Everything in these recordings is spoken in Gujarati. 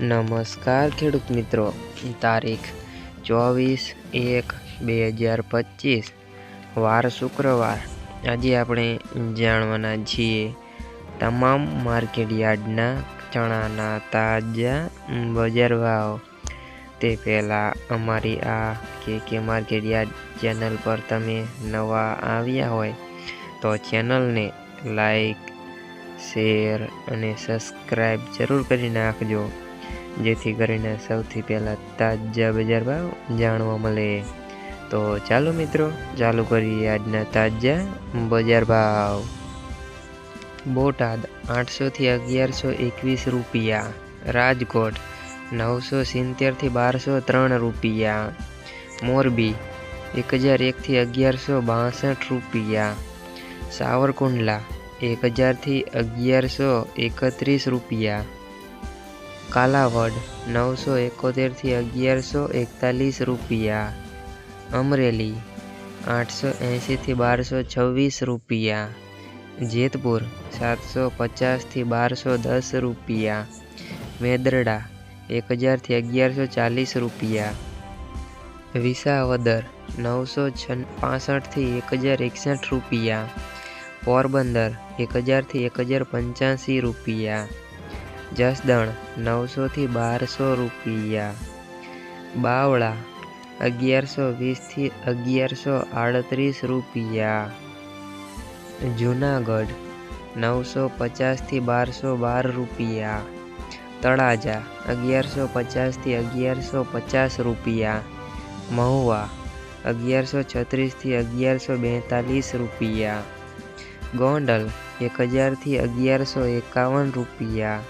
નમસ્કાર ખેડૂત મિત્રો. તારીખ ચોવીસ એક બે હજાર પચીસ. વાર શુક્રવાર. આજે આપણે જાણવાના છીએ તમામ માર્કેટ યાર્ડના ચણાના તાજા બજાર ભાવ. તે પહેલાં અમારી આ કે કે માર્કેટ યાર્ડ ચેનલ પર તમે નવા આવ્યા હોય તો ચેનલને લાઈક, શેર અને સબસ્ક્રાઈબ જરૂર કરી નાખજો. જેથી કરીને સૌથી પહેલાં તાજા બજાર ભાવ જાણવા મળે. તો ચાલો મિત્રો, ચાલુ કરીએ આજના તાજા બજાર ભાવ. બોટાદ આઠસોથી અગિયારસો એકવીસ રૂપિયા. રાજકોટ નવસો સિત્તેરથી બારસો ત્રણ રૂપિયા. મોરબી એક હજાર એકથી અગિયારસો બાસઠ રૂપિયા. સાવરકુંડલા એક હજારથી અગિયારસો એકત્રીસ રૂપિયા. કાલાવડ નવસો એકોતેરથી અગિયારસો એકતાલીસ રૂપિયા. અમરેલી, આઠસો એંશીથી બારસો છવ્વીસ રૂપિયા. જેતપુર, સાતસો પચાસથી બારસો દસ રૂપિયા. મેદરડા, એક હજારથી અગિયારસો ચાલીસ રૂપિયા. વિસાવદર, નવસો છ પાસઠથી એક હજાર એકસઠ રૂપિયા. પોરબંદર, એક હજારથી એક હજાર પંચ્યાસી રૂપિયા. જસદણ નવસોથી બારસો રૂપિયા. બાવળા અગિયારસો વીસથી અગિયારસો આડત્રીસ રૂપિયા. જુનાગઢ નવસો પચાસથી બારસો બાર રૂપિયા. તળાજા અગિયારસો પચાસથી અગિયારસો પચાસ રૂપિયા. મહુવા અગિયારસો છત્રીસથી અગિયારસો બેતાલીસ રૂપિયા. ગોંડલ એક હજારથી અગિયારસો એકાવન રૂપિયા.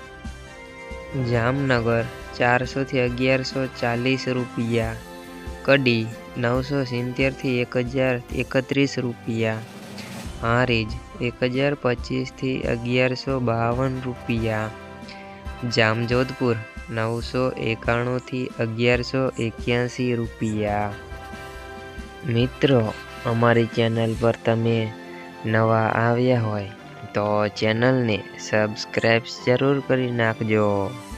જામનગર ચારસોથી અગિયારસો ચાલીસ રૂપિયા. કડી નવસો સિત્તેરથી એક હજાર એકત્રીસ રૂપિયા. હારીજ એક હજાર પચીસથી અગિયારસો બાવન રૂપિયા. જામજોધપુર નવસો એકાણુંથી અગિયારસો એક્યાસી રૂપિયા. મિત્રો, અમારી ચેનલ પર તમે નવા આવ્યા હોય તો ચેનલને સબસ્ક્રાઈબ જરૂર કરી નાખજો.